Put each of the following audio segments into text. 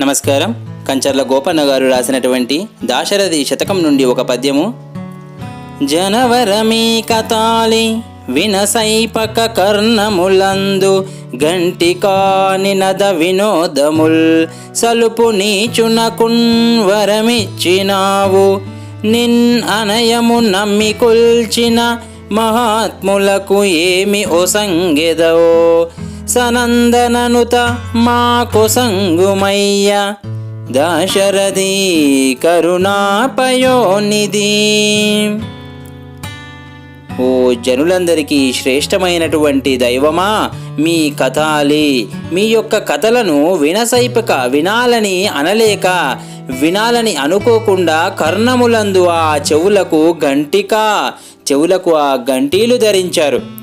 నమస్కారం. కంచర్ల గోపన్న గారు రాసినటువంటి దాశరథి శతకం నుండి ఒక పద్యము. జనవరమీ కతాలి వినసైపక కర్ణములందు గంటికాని నద వినోదముల్ సలుపు నీచునకున్ వరమిచ్చినావు నిన్ అనయము నమ్మి కొల్చిన మహాత్ములకు ఏమి ఒసంగెదవో సనందననుత మా కొసంగుమయ్య దాశరథి కరుణాపయోనిధి. ఓ జనులందరికీ శ్రేష్టమైనటువంటి దైవమా మీ కథాలి. మీ యొక్క కథలను వినసైపక వినాలని అనలేక వినాలని అనుకోకుండా కర్ణములందు ఆ చెవులకు గంటిక చెవులకు ఆ గంటీలు ధరించారు.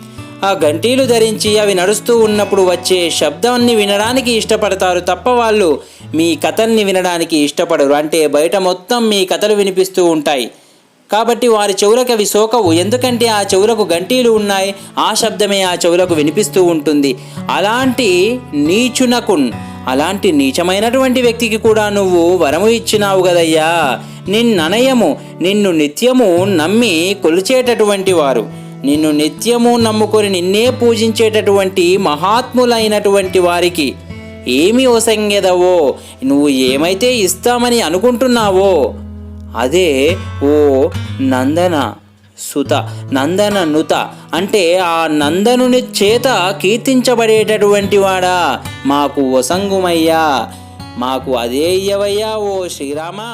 ఆ గంటీలు ధరించి అవి నడుస్తూ ఉన్నప్పుడు వచ్చే శబ్దాన్ని వినడానికి ఇష్టపడతారు తప్ప వాళ్ళు మీ కథల్ని వినడానికి ఇష్టపడరు. అంటే బయట మొత్తం మీ కథలు వినిపిస్తూ ఉంటాయి. కాబట్టి వారి చెవులకు అవి సోకవు. ఎందుకంటే ఆ చెవులకు గంటీలు ఉన్నాయి ఆ శబ్దమే ఆ చెవులకు వినిపిస్తూ ఉంటుంది. అలాంటి నీచునకున్ అలాంటి నీచమైనటువంటి వ్యక్తికి కూడా నువ్వు వరము ఇచ్చినావు గదయ్యా నిన్ననయము నిన్ను నిత్యము నమ్మి కొలిచేటటువంటి వారు. నిన్ను నిత్యము నమ్ముకొని నిన్నే పూజించేటటువంటి మహాత్ములైనటువంటి వారికి ఏమి ఒసంగెదవో నువ్వు ఏమైతే ఇస్తామని అనుకుంటున్నావో? అదే ఓ నందన సుత నందన నుత అంటే ఆ నందనుని చేత కీర్తించబడేటటువంటి వాడా? మాకు వసంగుమయ్యా మాకు అదే ఇయ్యవయ్యా ఓ శ్రీరామా.